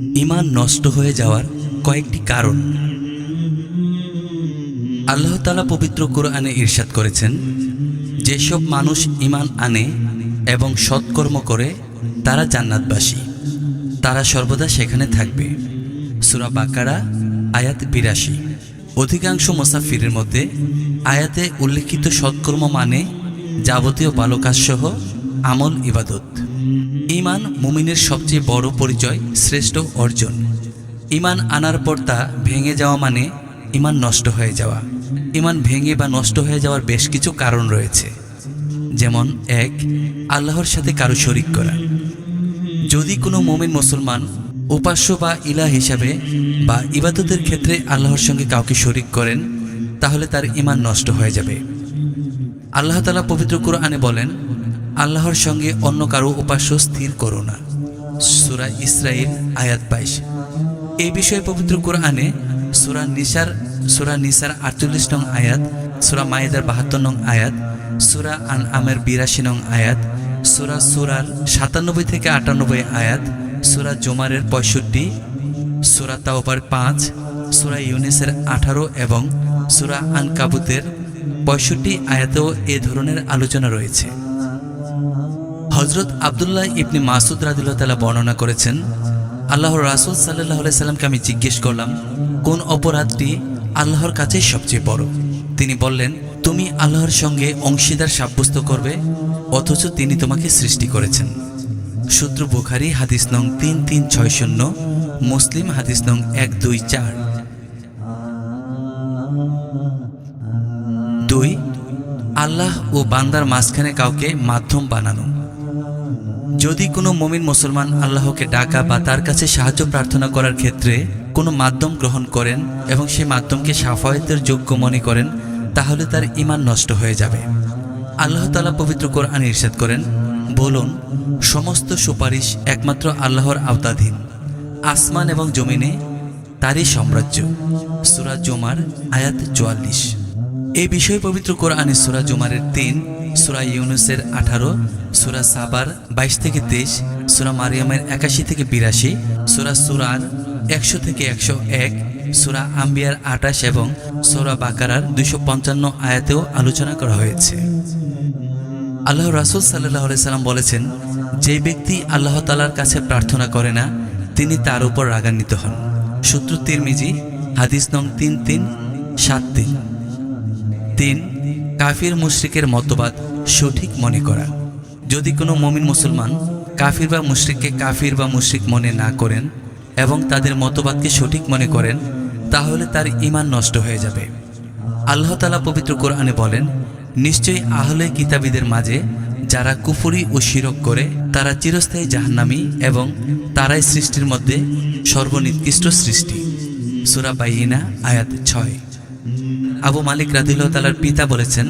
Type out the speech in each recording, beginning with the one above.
ইমান নষ্ট হয়ে যাওয়ার কয়েকটি কারণ। আল্লাহ তালা পবিত্র কোরআনে ইরশাদ করেছেন, যেসব মানুষ ইমান আনে এবং সৎকর্ম করে, তারা জান্নাতবাসী। তারা সর্বদা সেখানে থাকবে। সুরা বাকারা, আয়াত বিরাশি। অধিকাংশ মোসাফিরের মধ্যে আয়াতে উল্লেখিত সৎকর্ম মানে যাবতীয় ভালো কাজসহ আমল, ইবাদত। ইমান মুমিনের সবচেয়ে বড় পরিচয়, শ্রেষ্ঠ অর্জন। ইমান আনার পর তা ভেঙে যাওয়া মানে ইমান নষ্ট হয়ে যাওয়া। ইমান ভেঙে বা নষ্ট হয়ে যাওয়ার বেশ কিছু কারণ রয়েছে। যেমন, এক, আল্লাহর সাথে কারও শরিক করা। যদি কোনো মোমিন মুসলমান উপাস্য বা ইলা হিসাবে বা ইবাদতের ক্ষেত্রে আল্লাহর সঙ্গে কাউকে শরিক করেন, তাহলে তার ইমান নষ্ট হয়ে যাবে। আল্লাহ তালা পবিত্র কোরআনে বলেন আল্লাহর সঙ্গে অন্য কারও উপাস্য স্থির করো না। সুরা ইসরায়েল আয়াত বাইশ। এই বিষয়ে পবিত্র কোরআনে সুরা নিসার সুরা নিসার আটচল্লিশ নং আয়াত, সুরা মায়েদার বাহাত্তর নং আয়াত, সুরা আন আমের বিরাশি নং আয়াত, সুরা সুরার সাতানব্বই থেকে আটানব্বই আয়াত, সুরা জোমারের পঁয়ষট্টি, সুরা তাওবার পাঁচ, সুরা ইউনিসের আঠারো এবং সুরা আন কাবুতের পঁয়ষট্টি আয়াতেও এ ধরনের আলোচনা রয়েছে। হজরত আবদুল্লাহ ইবনি মাসুদ রাদিল্লাহ তালা বর্ণনা করেছেন, আল্লাহর রাসুল সাল্লাহ সাল্লামকে আমি জিজ্ঞেস করলাম, কোন অপরাধটি আল্লাহর কাছেই সবচেয়ে বড়? তিনি বললেন, তুমি আল্লাহর সঙ্গে অংশীদার সাব্যস্ত করবে, অথচ তিনি তোমাকে সৃষ্টি করেছেন। সূত্র বুখারি, হাদিস নং তিন তিন ছয় শূন্য, মুসলিম হাদিস নং এক দুই চার। দুই, আল্লাহ ও বান্দার মাঝখানে কাউকে মাধ্যম বানানো। যদি কোনো মমিন মুসলমান আল্লাহকে ডাকা বা তার কাছে সাহায্য প্রার্থনা করার ক্ষেত্রে কোনো মাধ্যম গ্রহণ করেন এবং সেই মাধ্যমকে সাফায়তের যোগ্য মনে করেন, তাহলে তার ইমান নষ্ট হয়ে যাবে। আল্লাহ তালা পবিত্র কোরআন ইরশাদ করেন, বলুন, সমস্ত সুপারিশ একমাত্র আল্লাহর আওতাধীন, আসমান এবং জমিনে তারই সাম্রাজ্য। সুরা জমার আয়াত চুয়াল্লিশ। এই বিষয়ে পবিত্র কোরআনে সুরাজ জুমারের তিন সুরা ইউনুসের আঠারো, সুরা সাবার বাইশ থেকে তেইশ, সুরা মারিয়ামের একাশি থেকে বিরাশি, সুরা সুরার একশো থেকে একশো এক, সুরা আম্বিয়ার আটাশ এবং সুরা বাকারার দুইশো পঞ্চান্ন আয়াতেও আলোচনা করা হয়েছে। আল্লাহ রাসুল সাল্লাহ সাল্লাম বলেছেন, যে ব্যক্তি আল্লাহ তালার কাছে প্রার্থনা করে না, তিনি তার উপর রাগান্বিত হন। সূত্র তিরমিজি, হাদিস নং তিন তিন, সাত তিন। তিন কাফির মুশরিকের মতবাদ সঠিক মনে করা। যদি কোনো মমিন মুসলমান কাফির বা মুশরিককে কাফির বা মুশরিক মনে না করেন এবং তাদের মতবাদকে সঠিক মনে করেন, তাহলে তার ইমান নষ্ট হয়ে যাবে। আল্লাহ তালা পবিত্র কোরআনে বলেন, নিশ্চয়ই আহলে কিতাবীদের মাঝে যারা কুফুরি ও শিরক করে, তারা চিরস্থায়ী জাহান্নামি এবং তারাই সৃষ্টির মধ্যে সর্বনিকৃষ্ট সৃষ্টি। সুরা বাইনা আয়াত ছয়। আবু মালিক রাদিল্লাহ তালার পিতা বলেছেন,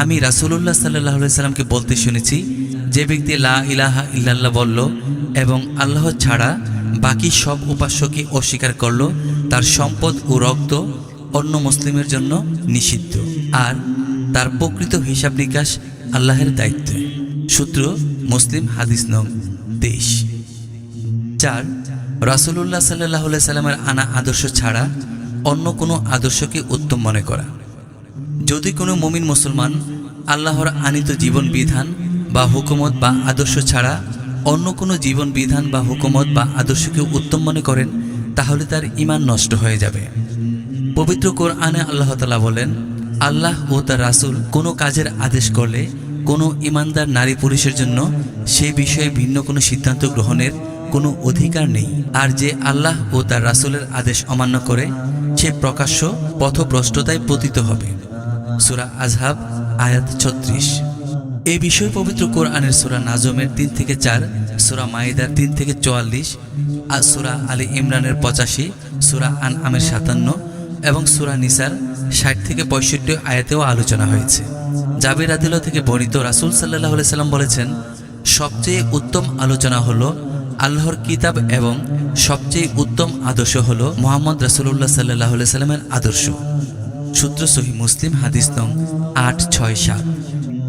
আমি রাসুলুল্লাহ সাল্লাহ সাল্লামকে বলতে শুনেছি, যে ব্যক্তি লা ইলাহা ইল্লাল্লাহ বলল এবং আল্লাহ ছাড়া বাকি সব উপাস্যকে অস্বীকার করল, তার সম্পদ ও রক্ত অন্য মুসলিমের জন্য নিষিদ্ধ আর তার প্রকৃত হিসাব নিকাশ আল্লাহের দায়িত্বে। সূত্র মুসলিম হাদিস নং দেশ চার, রাসুলুল্লাহ সাল্লাহ সাল্লামের আনা আদর্শ ছাড়া অন্য কোনো আদর্শকে উত্তম মনে করা। যদি কোনো মমিন মুসলমান আল্লাহর আনিত জীবন বিধান বা হুকুমত বা আদর্শ ছাড়া অন্য কোনো জীবন বিধান বা হুকুমত বা আদর্শকে উত্তম মনে করেন, তাহলে তার ইমান নষ্ট হয়ে যাবে। পবিত্র কোরআনে আল্লাহ তালা বলেন, আল্লাহ ও তার রাসুল কোনো কাজের আদেশ করলে কোনো ইমানদার নারী পুরুষের জন্য সে বিষয়ে ভিন্ন কোনো সিদ্ধান্ত গ্রহণের কোনো অধিকার নেই। আর যে আল্লাহ ও তার রাসুলের আদেশ অমান্য করে, সে প্রকাশ্য পথভ্রষ্টতায় পতিত হবে। সুরা আজহাব আয়াত ছত্রিশ। এই বিষয়ে পবিত্র কোরআনের সুরা নাজমের তিন থেকে চার, সুরা মাইদার তিন থেকে চুয়াল্লিশ, আর সুরা আলী ইমরানের পঁচাশি, সুরা আন আমের সাতান্ন এবং সুরা নিসার ষাট থেকে পঁয়ষট্টি আয়াতেও আলোচনা হয়েছে। জাবির আদিল থেকে বর্ণিত রাসুল সাল্লাহ সাল্লাম বলেছেন, সবচেয়ে উত্তম আলোচনা হলো আল্লাহর কিতাব এবং সবচেয়ে উত্তম আদর্শ হল মোহাম্মদ রাসুল্লাহ সাল্লাহ সাল্লামের আদর্শ। সূত্র সহি মুসলিম, হাদিস নং আট ছয় সাত।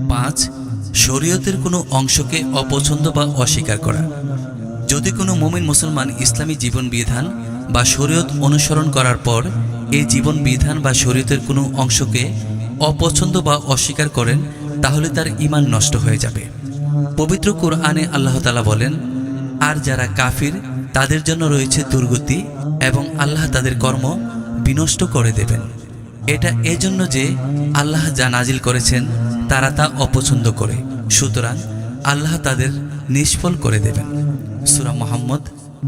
পাঁচ, শরীয়তের কোনো অংশকে অপছন্দ বা অস্বীকার করা। যদি কোনো মুমিন মুসলমান ইসলামী জীবন বিধান বা শরীয়ত অনুসরণ করার পর এই জীবন বিধান বা শরীয়তের কোনো অংশকে অপছন্দ বা অস্বীকার করেন, তাহলে তার ঈমান নষ্ট হয়ে যাবে। পবিত্র কোরআনে আল্লাহ তালা বলেন আর যারা কাফির, তাদের জন্য রয়েছে দুর্গতি এবং আল্লাহ তাদের কর্ম বিনষ্ট করে দেবেন। এটা এজন্য যে আল্লাহ যা নাজিল করেছেন, তারা তা অপছন্দ করে। সুতরাং আল্লাহ তাদের নিষ্ফল করে দেবেন। সুরা মোহাম্মদ,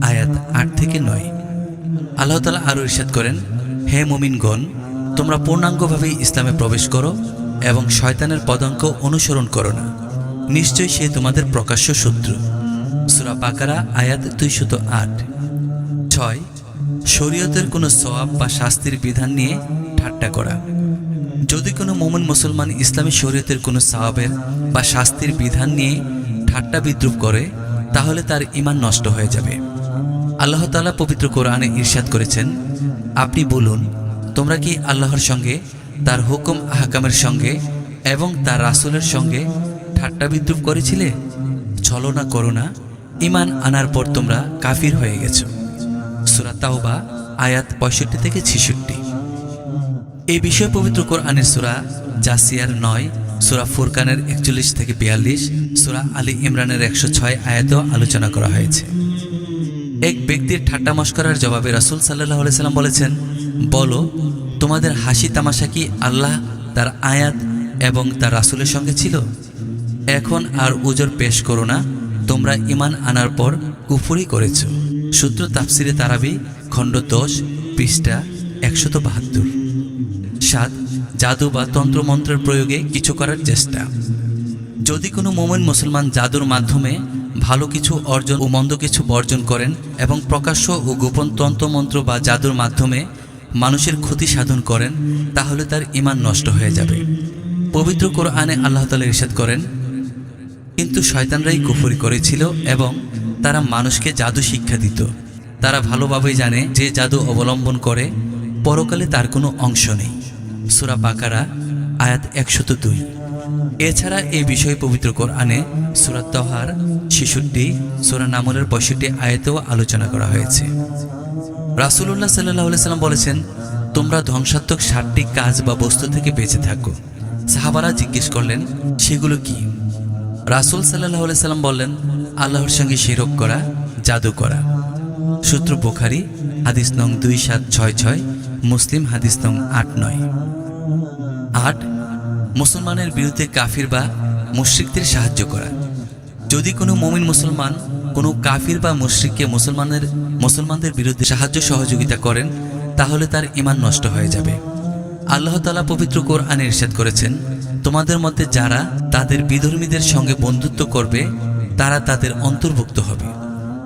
আয়াত আট থেকে নয়। আল্লাহ তালা আরও ইরশাদ করেন, হে মুমিনগণ, তোমরা পূর্ণাঙ্গভাবে ইসলামে প্রবেশ করো এবং শয়তানের পদাঙ্ক অনুসরণ করো না। নিশ্চয়ই সে তোমাদের প্রকাশ্য শত্রু। সুরা বাকারা, আয়াত দুইশত আট। ছয়, শরীয়তের কোনো সওয়াব বা শাস্তির বিধান নিয়ে ঠাট্টা করা। যদি কোনো মোমন মুসলমান ইসলামী শরীয়তের কোনো সওয়াবের বা শাস্তির বিধান নিয়ে ঠাট্টা বিদ্রুপ করে, তাহলে তার ঈমান নষ্ট হয়ে যাবে। আল্লাহ তাআলা পবিত্র কোরআনে ইরশাদ করেছেন, আপনি বলুন, তোমরা কি আল্লাহর সঙ্গে, তার হুকুম, আহকামের সঙ্গে এবং তার রাসূলের সঙ্গে ঠাট্টা বিদ্রুপ করেছিলে? ছলনা করো না ইমান আনার পর তোমরা কাফির হয়ে গেছো। সুরা তাওবা, আয়াত পঁয়ষট্টি থেকে ছেষট্টি। এই বিষয়ে পবিত্র কোরআনের সুরা জাসিয়ার নয়, সুরা ফুরকানের একচল্লিশ থেকে বিয়াল্লিশ, সুরা আলী ইমরানের একশো ছয় আয়াতেও আলোচনা করা হয়েছে। এক ব্যক্তির ঠাট্টা মস্করার জবাবে রাসুল সাল্লাহ সাল্লাম বলেছেন, বলো, তোমাদের হাসি তামাশা কি আল্লাহ তার আয়াত এবং তার রাসূলের সঙ্গে ছিল? এখন আর উজর পেশ করো না। তোমরা ইমান আনার পর কুফুরি করেছ। সূত্র তাফসিরে তারাবি, খণ্ড দশ, পৃষ্ঠা একশত বাহাত্তর সাত, জাদু বা তন্ত্রমন্ত্রের প্রয়োগে কিছু করার চেষ্টা। যদি কোনো মোমেন মুসলমান জাদুর মাধ্যমে ভালো কিছু অর্জন ও মন্দ কিছু বর্জন করেন এবং প্রকাশ্য ও গোপন তন্ত্রমন্ত্র বা জাদুর মাধ্যমে মানুষের ক্ষতি সাধন করেন, তাহলে তার ইমান নষ্ট হয়ে যাবে। পবিত্র কোরআনে আল্লাহ তালা ইরশাদ করেন কিন্তু শয়তানরাই কুফরি করেছিল এবং তারা মানুষকে জাদু শিক্ষা দিত। তারা ভালোভাবেই জানে যে জাদু অবলম্বন করে, পরকালে তার কোনো অংশ নেই। সুরা বাকারা, আয়াত একশত দুই। এছাড়া এই বিষয়ে পবিত্র কোরআনে সুরা তহার ছেষট্টি, সুরা নামলের পঁয়ষট্টি আয়াতেও আলোচনা করা হয়েছে। রাসুল্লাহ সাল্লাহ সাল্লাম বলেছেন, তোমরা ধ্বংসাত্মক ষাটটি কাজ বা বস্তু থেকে বেঁচে থাকো। সাহাবারা জিজ্ঞেস করলেন, সেগুলো কি? রাসুল সাল্লাহ সাল্লাম বললেন, আল্লাহর সঙ্গে শিরক করা, জাদু করা। সূত্র বোখারি, হাদিস নং দুই সাত ছয় ছয়, মুসলিম হাদিস নং আট নয়। আট, মুসলমানের বিরুদ্ধে কাফির বা মুশ্রিকদের সাহায্য করা। যদি কোনো মমিন মুসলমান কোনো কাফির বা মুশ্রিককে মুসলমানের, মুসলমানদের বিরুদ্ধে সাহায্য সহযোগিতা করেন, তাহলে তার ইমান নষ্ট হয়ে যাবে। আল্লাহ তালা পবিত্র কোরআনে ইরশাদ করেছেন তোমাদের মধ্যে যারা তাদের বিধর্মীদের সঙ্গে বন্ধুত্ব করবে, তারা তাদের অন্তর্ভুক্ত হবে।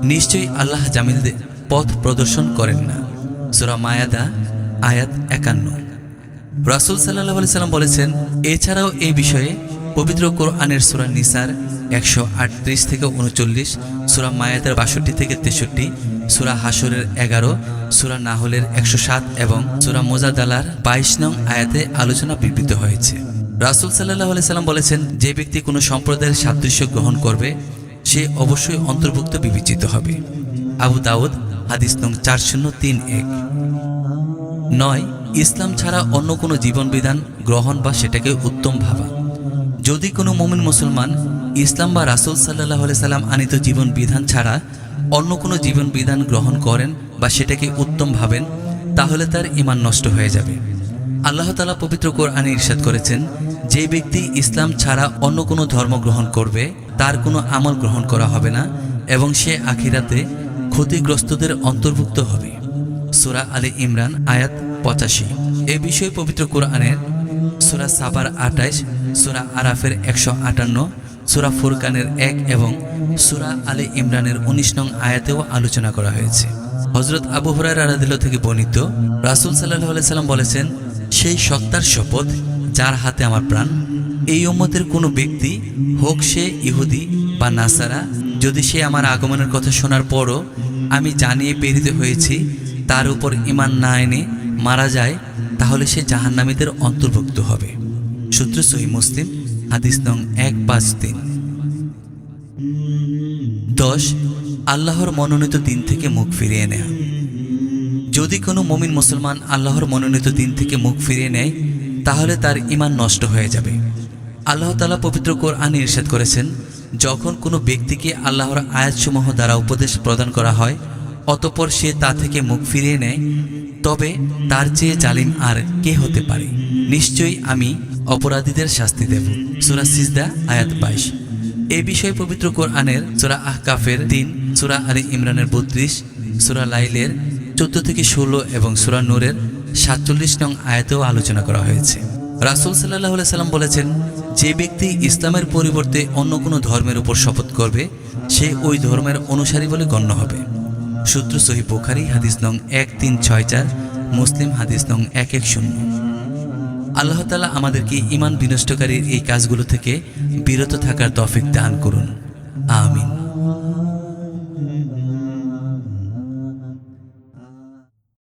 নিশ্চয়ই আল্লাহ জামিলদের পথ প্রদর্শন করেন না। সুরা মায়াদা, আয়াত একান্ন। রাসুল সাল্লাহ আলি সাল্লাম বলেছেন, এছাড়াও এই বিষয়ে পবিত্র কোরআনের সুরা নিসার একশো আটত্রিশ থেকে উনচল্লিশ, সুরা মায়াদের বাষট্টি থেকে তেষট্টি, সুরা হাসরের এগারো, সুরা নাহলের একশো সাত এবং সুরা মোজাদালার বাইশ নং আয়াতে আলোচনা বিবৃত হয়েছে। রাসুল সাল্লাহ সাল্লাম বলেছেন, যে ব্যক্তি কোনো সম্প্রদায়ের সাদৃশ্য গ্রহণ করবে, সে অবশ্যই অন্তর্ভুক্ত বিবেচিত হবে। আবু দাউদ, হাদিস নং চার শূন্য তিন এক। নয়, ইসলাম ছাড়া অন্য কোনো জীবনবিধান গ্রহণ বা সেটাকে উত্তম ভাবা। যদি কোনো মমিন মুসলমান ইসলাম বা রাসুল সাল্লাহ সাল্লাম আনিত জীবন বিধান ছাড়া অন্য কোনো জীবন বিধান গ্রহণ করেন বা সেটাকে উত্তম ভাবেন, তাহলে তার ইমান নষ্ট হয়ে যাবে। আল্লাহ তালা পবিত্র কোরআনে ইরশাদ করেছেন, যে ব্যক্তি ইসলাম ছাড়া অন্য কোনো ধর্ম গ্রহণ করবে, তার কোনো আমল গ্রহণ করা হবে না এবং সে আখিরাতে ক্ষতিগ্রস্তদের অন্তর্ভুক্ত হবে। সুরা আলী ইমরান, আয়াত পঁচাশি। এ বিষয়ে পবিত্র কোরআনের সুরা সাবার আটাইশ সুরা আরাফের একশো আটান্ন, সুরা ফুরকানের এক এবং সুরা আলী ইমরানের উনিশ নং আয়াতেও আলোচনা করা হয়েছে। হজরত আবু হরার আরাদিল থেকে বর্ণিত, রাসুল সাল্লাহ সাল্লাম বলেছেন সেই সত্তার শপথ যার হাতে আমার প্রাণ। এই উম্মতের কোনো ব্যক্তি, হোক সে ইহুদি বা নাসারা, যদি সে আমার আগমনের কথা শোনার পরও আমি জানিয়ে প্রেরিত হয়েছি, তার উপর ইমান না এনে মারা যায়, তাহলে সে জাহান্নামীদের অন্তর্ভুক্ত হবে। সূত্র সহি মুসলিম, হাদিস নং এক পাঁচ তিন। দশ, আল্লাহর মনোনীত দিন থেকে মুখ ফিরিয়ে নেয়া। যদি কোনো মমিন মুসলমান আল্লাহর মনোনীত দিন থেকে মুখ ফিরিয়ে নেয়, তাহলে তার ইমান নষ্ট হয়ে যাবে। আল্লাহ তালা পবিত্র কোরআনে ইরশাদ করেছেন, যখন কোনো ব্যক্তিকে আল্লাহর আয়াতসমূহ দ্বারা উপদেশ প্রদান করা হয়, অতপর সে তা থেকে মুখ ফিরিয়ে নেয়, তবে তার চেয়ে জালিম আর কে হতে পারে? নিশ্চয়ই আমি অপরাধীদের শাস্তি দেব। সুরা সিজদা, আয়াত বাইশ। এ বিষয়ে পবিত্র কোরআনের সুরা আহকাফের তিন সুরা আলী ইমরানের বত্রিশ, সুরা লাইলের চোদ্দ থেকে ষোলো এবং সুরা নূরের সাতচল্লিশ নং আয়াতেও আলোচনা করা হয়েছে। রাসুল সাল্লাহ সাল্লাম বলেছেন, যে ব্যক্তি ইসলামের পরিবর্তে অন্য কোনো ধর্মের উপর শপথ করবে, সে ওই ধর্মের অনুসারী বলে গণ্য হবে। সূত্র সহি বোখারি, হাদিস নং এক তিন ছয় চার, মুসলিম হাদিস নং এক এক শূন্য। আল্লাহ তালা আমাদেরকে ইমান বিনষ্টকারীর এই কাজগুলো থেকে বিরত থাকার তফিক দান করুন। আমিন।